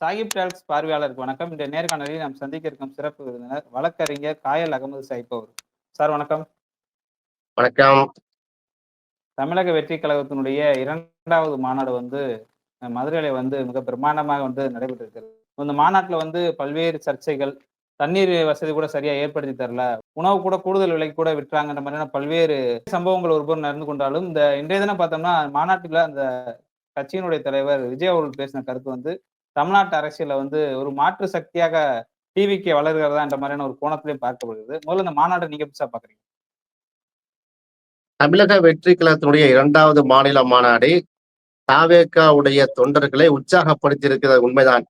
Sahib tax பார்வையாளருக்கு வணக்கம். இந்த நேர்காணலில் நாம் சந்திக்க இருக்கும் சிறப்பு விருந்தினர் வழக்கறிஞர் காயல் அகமது சைப்பவர் சார் வணக்கம். வணக்கம். தமிழக வெற்றி கழகத்தினுடைய இரண்டாவது மாநாடு வந்து மதுரையில வந்து மிக பிரம்மாண்டமாக வந்து நடைபெற்றிருக்கிறது. இந்த மாநாட்டில் வந்து பல்வேறு சர்ச்சைகள் தண்ணீர் வசதி கூட சரியா ஏற்படுத்தி தரல உணவு கூட கூடுதல் விலைக்கு கூட விட்டுறாங்கன்ற மாதிரியான பல்வேறு சம்பவங்கள் ஒருபுறம் நடந்து கொண்டாலும் இந்த இன்றைய தினம் பார்த்தோம்னா மாநாட்டில் அந்த கட்சியினுடைய தலைவர் விஜய் அவர்கள் பேசின கருத்து வந்து தமிழ்நாட்டு அரசியல வந்து ஒரு மாற்று சக்தியாக டிவிக்கு வளர்கிறதா என்ற மாதிரியான ஒரு கோணத்திலையும் பார்க்கப்படுகிறது. முதல்ல இந்த மாநாட்டை நீங்க புதுசா பாக்குறீங்க. தமிழக வெற்றி கழகத்தினுடைய இரண்டாவது மாநில மாநாடு தாவேக்காவுடைய தொண்டர்களை உற்சாகப்படுத்தி இருக்கிறது உண்மைதான்.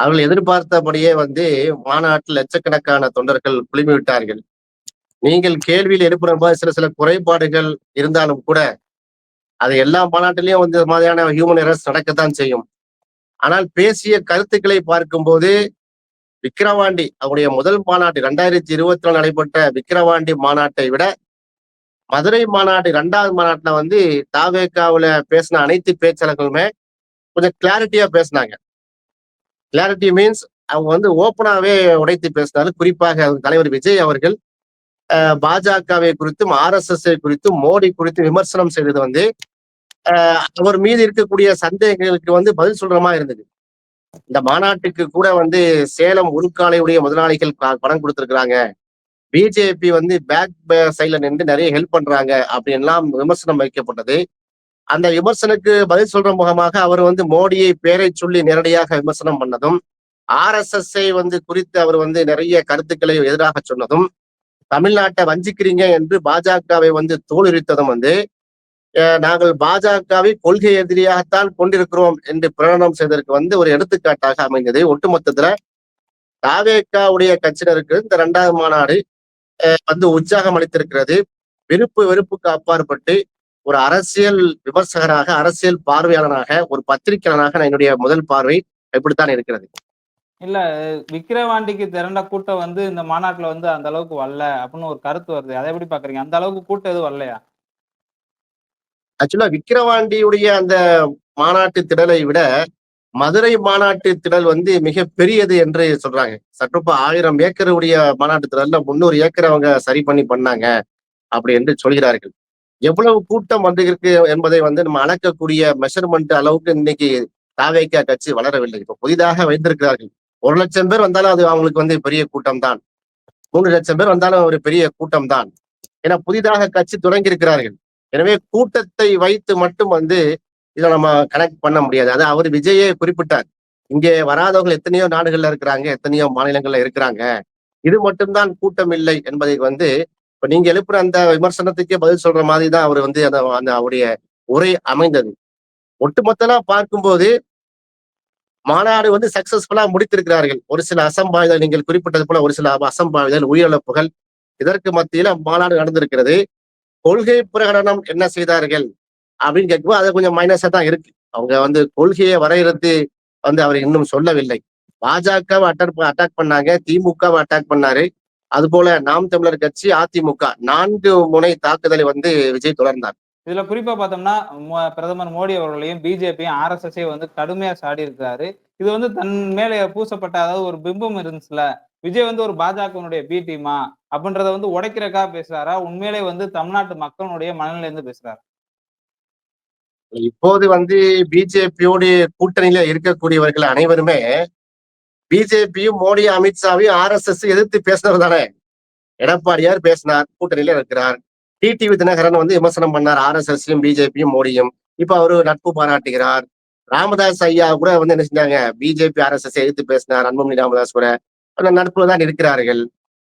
அவர்கள் எதிர்பார்த்தபடியே வந்து மாநாட்டில் லட்சக்கணக்கான தொண்டர்கள் குழுமி விட்டார்கள் நீங்கள் கேள்வியில் எழுப்புற போது சில சில குறைபாடுகள் இருந்தாலும் கூட அது எல்லா மாநாட்டிலையும் வந்து இந்த மாதிரியான ஹியூமன் எரர்ஸ் நடக்கத்தான் செய்யும். ஆனால் பேசிய கருத்துக்களை பார்க்கும்போது விக்கிரவாண்டி அவருடைய முதல் மாநாட்டு இரண்டாயிரத்தி இருபத்தி நாலு நடைபெற்ற விக்கிரவாண்டி மாநாட்டை விட மதுரை மாநாட்டு இரண்டாவது மாநாட்டில் வந்து தாவேக்காவில் பேசின அனைத்து பேச்சாளர்களுமே கொஞ்சம் கிளாரிட்டியா பேசினாங்க. கிளாரிட்டி மீன்ஸ் அவங்க வந்து ஓப்பனாகவே உடைத்து பேசினாலும் குறிப்பாக தலைவர் விஜய் அவர்கள் பாஜகவை குறித்தும் ஆர்எஸ்எஸ்ஐ குறித்தும் மோடி குறித்தும் விமர்சனம் செய்தது வந்து அவர் மீது இருக்கக்கூடிய சந்தேகங்களுக்கு வந்து பதில் சொல்ற மாதிரி இருந்தது. இந்த மாநாட்டுக்கு கூட வந்து சேலம் உருக்காலையுடைய முதலாளிகள் படம் பணம் பிஜேபி வந்து பேக் சைட்ல நின்று நிறைய ஹெல்ப் பண்றாங்க அப்படின்லாம் விமர்சனம் வைக்கப்பட்டது. அந்த விமர்சனுக்கு பதில் சொல்ற முகமாக அவர் வந்து மோடியை பேரை சொல்லி நேரடியாக விமர்சனம் பண்ணதும் ஆர்எஸ்எஸ் வந்து குறித்து அவர் வந்து நிறைய கருத்துக்களை எதிராக சொன்னதும் தமிழ்நாட்டை வஞ்சிக்கிறீங்க என்று பாஜகவை வந்து தோலுரித்ததும் வந்து நாங்கள் பாஜகவை கொள்கை எதிரியாகத்தான் கொண்டிருக்கிறோம் என்று பிரகடனம் செய்ததற்கு வந்து ஒரு எடுத்துக்காட்டாக அமைந்தது. ஒட்டுமொத்தத்துல தாவேக்காவுடைய கட்சியினருக்கு இந்த இரண்டாவது மாநாடு அஹ், வந்து உற்சாகம் அளித்திருக்கிறது. விருப்பு வெறுப்புக்கு அப்பாற்பட்டு ஒரு அரசியல் விமர்சகராக அரசியல் பார்வையாளனாக ஒரு பத்திரிகையாளனாக என்னுடைய முதல் பார்வை இப்படித்தான் இருக்கிறது. இல்ல விக்கிரவாண்டிக்கு திரண்ட கூட்டம் வந்து இந்த மாநாட்டுல வந்து அந்த அளவுக்கு வரல அப்படின்னு ஒரு கருத்து வருது. அதை எப்படி பாக்குறீங்க? அந்த அளவுக்கு கூட்டம் எதுவும் வரலையா? ஆக்சுவலா விக்கிரவாண்டியுடைய அந்த மாநாட்டு திடலை விட மதுரை மாநாட்டு திடல் வந்து மிக பெரியது என்று சொல்றாங்க. சற்றுப்ப ஆயிரம் ஏக்கருடைய மாநாட்டு திடல்ல முந்நூறு ஏக்கர் அவங்க சரி பண்ணி பண்ணாங்க அப்படி என்று சொல்கிறார்கள். எவ்வளவு கூட்டம் வந்து இருக்கு என்பதை வந்து நம்ம அளக்கக்கூடிய மெஷர்மெண்ட் அளவுக்கு இன்னைக்கு தாவேக்கா கட்சி வளரவில்லை. இப்ப புதிதாக வைத்திருக்கிறார்கள். ஒரு லட்சம் பேர் வந்தாலும் அது அவங்களுக்கு வந்து பெரிய கூட்டம் தான் மூணு லட்சம் பேர் வந்தாலும் ஒரு பெரிய கூட்டம் தான் ஏன்னா புதிதாக கட்சி தொடங்கி இருக்கிறார்கள் எனவே கூட்டத்தை வைத்து மட்டும் வந்து இதை நம்ம கனெக்ட் பண்ண முடியாது. அது அவர் விஜயே குறிப்பிட்டார். இங்கே வராதவங்க எத்தனையோ நாடுகள்ல இருக்கிறாங்க எத்தனையோ மாநிலங்கள்ல இருக்கிறாங்க. இது மட்டும்தான் கூட்டம் இல்லை என்பதை வந்து இப்ப நீங்க எழுப்புற அந்த விமர்சனத்துக்கே பதில் சொல்ற மாதிரி தான் அவர் வந்து அந்த அந்த அவருடைய உரை அமைந்தது. ஒட்டுமொத்தமா பார்க்கும்போது மாநாடு வந்து சக்சஸ்ஃபுல்லா முடித்திருக்கிறார்கள். ஒரு சில அசம்பாவிதல் நீங்கள் குறிப்பிட்டது போல ஒரு சில அசம்பாவிதங்கள் உயிரிழப்புகள் இதற்கு மத்தியில மாநாடு நடந்திருக்கிறது. கொள்கை பிரகடனம் என்ன செய்தார்கள்? அப்படின்னு கேட்கும்போது அது கொஞ்சம் மைனஸா தான் இருக்கு. அவங்க வந்து கொள்கையை வரையறுத்து வந்து அவர் இன்னும் சொல்லவில்லை. பாஜகவை அட்டாக் அட்டாக் பண்ணாங்க. திமுகவை அட்டாக் பண்ணாரு. அது போல நாம் தமிழர் கட்சி அதிமுக நான்கு முனை தாக்குதலை வந்து விஜய் தொடர்ந்தார். இதுல குறிப்பா பார்த்தோம்னா மோ- பிரதமர் மோடி அவர்களையும் பிஜேபியும் ஆர்எஸ்எஸ்ஐ வந்து கடுமையா சாடி இருக்கிறாரு இது வந்து தன் மேலே பூசப்பட்ட அதாவது ஒரு பிம்பம் இருந்துச்சுல. விஜய் வந்து ஒரு பாஜகவினுடைய பி டீமா அப்படின்றத வந்து உடைக்கிறக்கா பேசுறாரா? உண்மையிலே வந்து தமிழ்நாட்டு மக்களுடைய மனநிலை இருந்து பேசுறாரு இப்போது வந்து பிஜேபியோட கூட்டணியில இருக்கக்கூடியவர்கள் அனைவருமே பிஜேபியும் மோடி அமித்ஷாவையும் ஆர்எஸ்எஸ் எதிர்த்து பேசினவர் தானே? எடப்பாடியார் பேசினார் கூட்டணியில இருக்கிறார். டிடிவி தினகரன் வந்து விமர்சனம் பண்ணார் ஆர்எஸ்எஸ்ஸையும் பிஜேபியும் மோடியும். இப்ப அவரு நட்பு பாராட்டுகிறார். ராமதாஸ் ஐயா கூட வந்து என்ன செஞ்சாங்க? பிஜேபி ஆர்எஸ்எஸ் எதிர்த்து பேசினார் அன்புமணி ராமதாஸ் கூட. அந்த நட்புல தான் இருக்கிறார்கள்.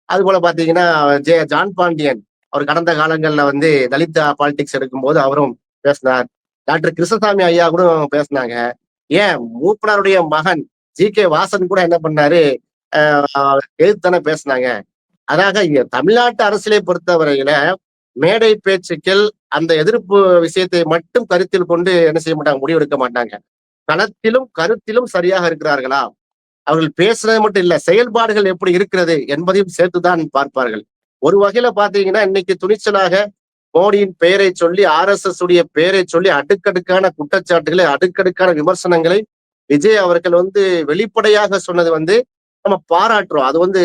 அது போல பாத்தீங்கன்னா ஜே. ஜான் பாண்டியன் அவர் கடந்த காலங்கள்ல வந்து தலித் பாலிடிக்ஸ் எடுக்கும்போது அவரும் பேசினார். டாக்டர் கிருஷ்ணசாமி ஐயா கூட பேசினாங்க. ஏன்? மூப்பனாருடைய மகன் ஜி. கே. வாசன் கூட என்ன பண்ணாரு? ஆஹ் பேசினாங்க. அதாக இங்க தமிழ்நாட்டு அரசியலை பொறுத்தவரையில மேடை பேச்சுக்கள் அந்த எதிர்ப்பு விஷயத்தை மட்டும் கருத்தில் கொண்டு என்ன செய்ய மாட்டாங்க? முடிவெடுக்க மாட்டாங்க. களத்திலும் கருத்திலும் சரியாக இருக்கிறார்களா? அவர்கள் பேசுறது மட்டும் இல்ல செயல்பாடுகள் எப்படி இருக்கிறது என்பதையும் சேர்த்துதான் பார்ப்பார்கள். ஒரு வகையில பாத்தீங்கன்னா இன்னைக்கு துணிச்சலாக மோடியின் பெயரை சொல்லி ஆர் எஸ் எஸ் உடைய பெயரை சொல்லி அடுக்கடுக்கான குற்றச்சாட்டுகளை அடுக்கடுக்கான விமர்சனங்களை விஜய் அவர்கள் வந்து வெளிப்படையாக சொன்னது வந்து நம்ம பாராட்டுறோம். அது வந்து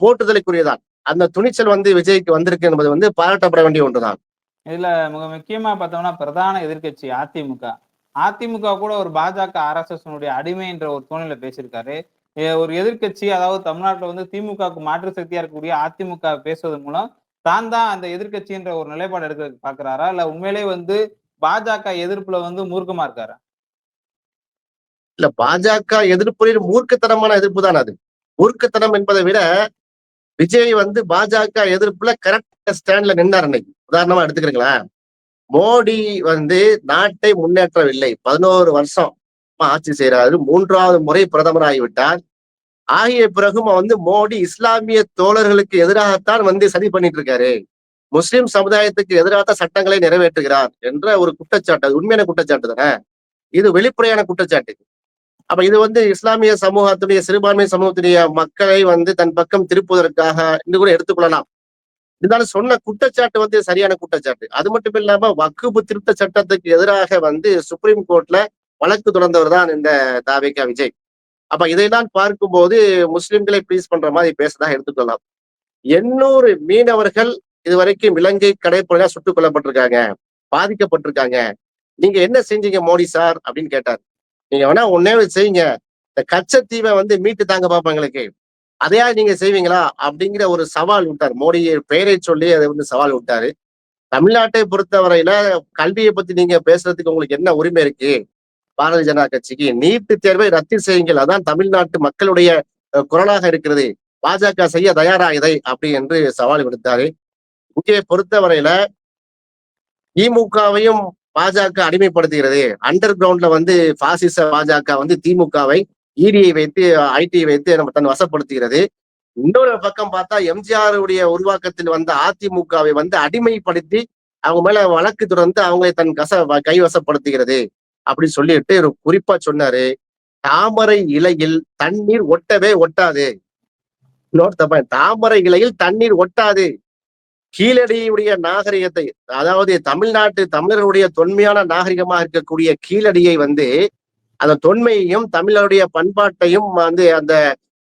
போட்டுதலுக்குரியதான் அந்த துணிச்சல் வந்து விஜய்க்கு வந்திருக்கு என்பது வந்து பாராட்டப்பட வேண்டிய ஒன்றுதான். இதுல மிக முக்கியமா பார்த்தோம்னா பிரதான எதிர்க்கட்சி அதிமுக. அதிமுக கூட ஒரு பாஜக ஆர்எஸ்எஸ் அடிமை என்ற ஒரு தோணில பேசியிருக்காரு. ஒரு எதிர்க்கட்சி அதாவது தமிழ்நாட்டுல வந்து திமுகவுக்கு மாற்று சக்தியா இருக்கக்கூடிய அதிமுக பேசுவதன் மூலம் தான் தான் அந்த எதிர்கட்சின்ற ஒரு நிலைப்பாடு எடுக்கிறதுக்கு பாக்குறாரா இல்ல உண்மையிலே வந்து பாஜக எதிர்ப்புல வந்து மூர்க்கமா இருக்காரா? இல்ல பாஜக எதிர்ப்பு மூர்க்கத்தனமான எதிர்ப்பு தான் அது. மூர்க்கத்தனம் என்பதை விட விஜய் வந்து பாஜக எதிர்ப்புல கரெக்ட் ஸ்டாண்ட்ல நின்னார் அன்னைக்கு. உதாரணமா எடுத்துக்கிறீங்களா? மோடி வந்து நாட்டை முன்னேற்றவில்லை. பதினோரு வருஷம் ஆட்சி செய்யறாரு மூன்றாவது முறை பிரதமர் ஆகிவிட்டார் ஆகிய பிறகும் வந்து மோடி இஸ்லாமிய தோழர்களுக்கு எதிராகத்தான் வந்து சதி பண்ணிட்டு இருக்காரு முஸ்லிம் சமுதாயத்துக்கு எதிராக சட்டங்களை நிறைவேற்றுகிறார் என்ற ஒரு குற்றச்சாட்டு. உண்மையான குற்றச்சாட்டு தானே? இது வெளிப்படையான குற்றச்சாட்டு. அப்ப இது வந்து இஸ்லாமிய சமூகத்துடைய சிறுபான்மை சமூகத்துடைய மக்களை வந்து தன் பக்கம் திருப்புவதற்காக என்று கூட எடுத்துக்கொள்ளலாம். இருந்தாலும் சொன்ன குற்றச்சாட்டு வந்து சரியான குற்றச்சாட்டு. அது மட்டும் இல்லாம வக்குப்பு திருத்த சட்டத்துக்கு எதிராக வந்து சுப்ரீம் கோர்ட்ல வழக்கு தொடர்ந்தவர் தான் இந்த தாவேகா விஜய். அப்ப இதையெல்லாம் பார்க்கும்போது முஸ்லிம்களை ப்ளீஸ் பண்ற மாதிரி பேசதான் எடுத்துக்கொள்ளலாம். எண்ணூறு மீனவர்கள் இதுவரைக்கும் இலங்கை கடைப்படையா சுட்டுக் கொல்லப்பட்டிருக்காங்க பாதிக்கப்பட்டிருக்காங்க. நீங்க என்ன செஞ்சீங்க மோடி சார் அப்படின்னு கேட்டார். நீங்க வேணா ஒன்னே செய்யுங்க. இந்த கச்சத்தீவை வந்து மீட்டு தாங்க பாப்பாங்களுக்கு அதையா நீங்க செய்வீங்களா? அப்படிங்கிற ஒரு சவால் விட்டார். மோடி பெயரை சொல்லி அதை வந்து சவால் விட்டாரு. தமிழ்நாட்டை பொறுத்தவரையில கல்வியை பத்தி நீங்க பேசுறதுக்கு உங்களுக்கு என்ன உரிமை இருக்கு? பாரதிய ஜனதா கட்சிக்கு நீட்டு தேர்வை ரத்து செய்யுங்கள். அதான் தமிழ்நாட்டு மக்களுடைய குரலாக இருக்கிறது. பாஜக செய்ய தயாரா இதை? அப்படி என்று சவால் விடுத்தாரு. இங்கே பொறுத்தவரையில திமுகவையும் பாஜக அடிமைப்படுத்துகிறது. அண்டர் கிரவுண்ட்ல வந்து பாசிச பாஜக வந்து திமுகவை ஈடியை வைத்து ஐடியை வைத்து நம்ம தன் வசப்படுத்துகிறது. இன்னொரு பக்கம் பார்த்தா எம்ஜிஆருடைய உருவாக்கத்தில் வந்த அதிமுகவை வந்து அடிமைப்படுத்தி அவங்க மேல வழக்கு தொடர்ந்து அவங்களை தன் கச கைவசப்படுத்துகிறது. அப்படின்னு சொல்லிட்டு ஒரு குறிப்பா சொன்னாரு. தாமரை இலையில் தண்ணீர் ஒட்டவே ஒட்டாது. இன்னொரு தாமரை இலையில் தண்ணீர் ஒட்டாது. கீழடியுடைய நாகரிகத்தை அதாவது தமிழ்நாட்டு தமிழர்களுடைய தொன்மையான நாகரிகமா இருக்கக்கூடிய கீழடியை வந்து அந்த தொன்மையையும் தமிழருடைய பண்பாட்டையும் வந்து அந்த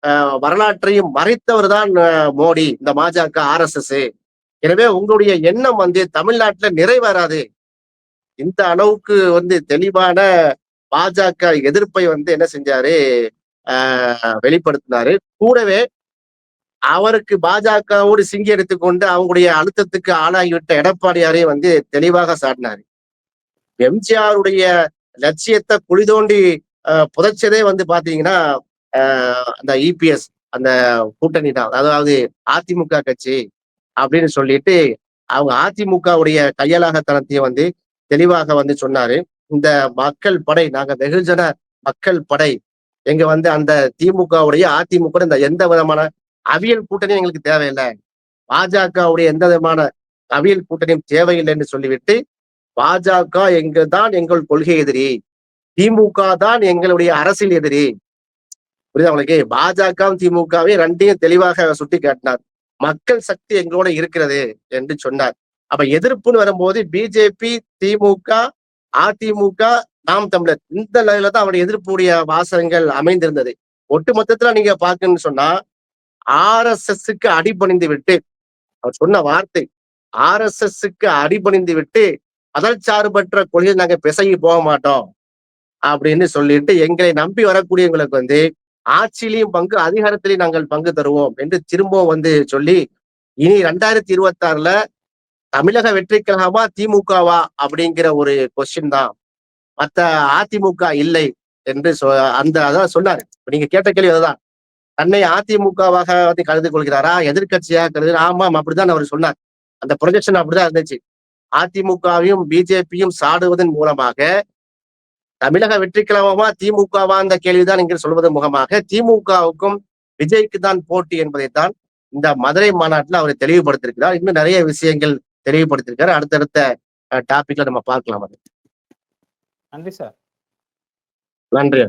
அஹ், வரலாற்றையும் மறைத்தவர் தான் மோடி இந்த பாஜக ஆர்எஸ்எஸ் எனவே உங்களுடைய எண்ணம் வந்து தமிழ்நாட்டுல நிறைவேறாது. இந்த அளவுக்கு வந்து தெளிவான பாஜக எதிர்ப்பை வந்து என்ன செஞ்சாரு? ஆஹ் வெளிப்படுத்தினாரு. கூடவே அவருக்கு பாஜகவோடு சிங்கி எடுத்துக்கொண்டு அவங்களுடைய அழுத்தத்துக்கு ஆளாகிவிட்ட எடப்பாடியாரே வந்து தெளிவாக சாட்டினாரு எம்ஜிஆருடைய லட்சியத்தை குழி தோண்டி புதைச்சதே வந்து பாத்தீங்கன்னா அந்த இபிஎஸ் அந்த கூட்டணி தான். அதாவது அதிமுக கட்சி அப்படின்னு சொல்லிட்டு அவங்க அதிமுகவுடைய கையலாகத்தனத்தையும் வந்து தெளிவாக வந்து சொன்னாரு. இந்த மக்கள் படை நாங்க வெகுஜன மக்கள் படை எங்க வந்து அந்த திமுகவுடைய அதிமுக இந்த எந்த விதமான அவியல் கூட்டணியும் எங்களுக்கு தேவையில்லை. பாஜகவுடைய எந்த விதமான அவியல் கூட்டணியும் தேவையில்லைன்னு சொல்லிவிட்டு பாஜக எங்க தான் எங்கள் கொள்கை எதிரி. திமுக தான் எங்களுடைய அரசியல் எதிரி. புரியுதா உங்களுக்கு? பாஜகவும் திமுகவே ரெண்டையும் தெளிவாக சுட்டி காட்டினார். மக்கள் சக்தி எங்களோட இருக்கிறது என்று சொன்னார். அப்ப எதிர்ப்புன்னு வரும்போது பிஜேபி திமுக அதிமுக நாம் தமிழர். இந்த லெவலில் தான் அவருடைய எதிர்ப்புடைய வாசகங்கள் அமைந்திருந்தது. ஒட்டு மொத்தத்துல நீங்க பாக்கணும்னு சொன்னா ஆர் எஸ் எஸ்க்கு அடிபணிந்து விட்டு அவர் சொன்ன வார்த்தை ஆர் எஸ் எஸ்க்கு அடிபணிந்து விட்டு அதல் சார்பற்ற கொள்கையில் நாங்க பிசகி போக மாட்டோம். அப்படின்னு சொல்லிட்டு எங்களை நம்பி வரக்கூடியவங்களுக்கு வந்து ஆட்சியிலையும் பங்கு அதிகாரத்திலையும் நாங்கள் பங்கு தருவோம் என்று திரும்பவும் வந்து சொல்லி இனி ரெண்டாயிரத்தி இருபத்தி ஆறுல தமிழக வெற்றி கழகமா திமுகவா அப்படிங்கிற ஒரு கொஸ்டின் தான். மத்த அதிமுக இல்லை என்று சொ அந்த அதான் சொன்னாரு. நீங்க கேட்ட கேள்வி அதுதான். தன்னை அதிமுகவாக வந்து கருதி கொள்கிறாரா? எதிர்கட்சியாக கருது ஆமாம் அப்படிதான் அவர் சொன்னார். அந்த ப்ரொஜெக்ஷன் அப்படிதான் இருந்துச்சு. அதிமுகவையும் பிஜேபியும் சாடுவதன் மூலமாக தமிழக வெற்றி கழகமா திமுகவா அந்த கேள்விதான் இங்கே சொல்வதன் முகமாக திமுகவுக்கும் விஜய்க்கு தான் போட்டி என்பதைத்தான் இந்த மதுரை மாநாட்டுல அவர் தெளிவுபடுத்திருக்கிறார் இன்னும் நிறைய விஷயங்கள் தெளிவுபடுத்திருக்காரு அடுத்தடுத்த டாபிக்ல நம்ம பார்க்கலாம் அது. நன்றி சார். நன்றி.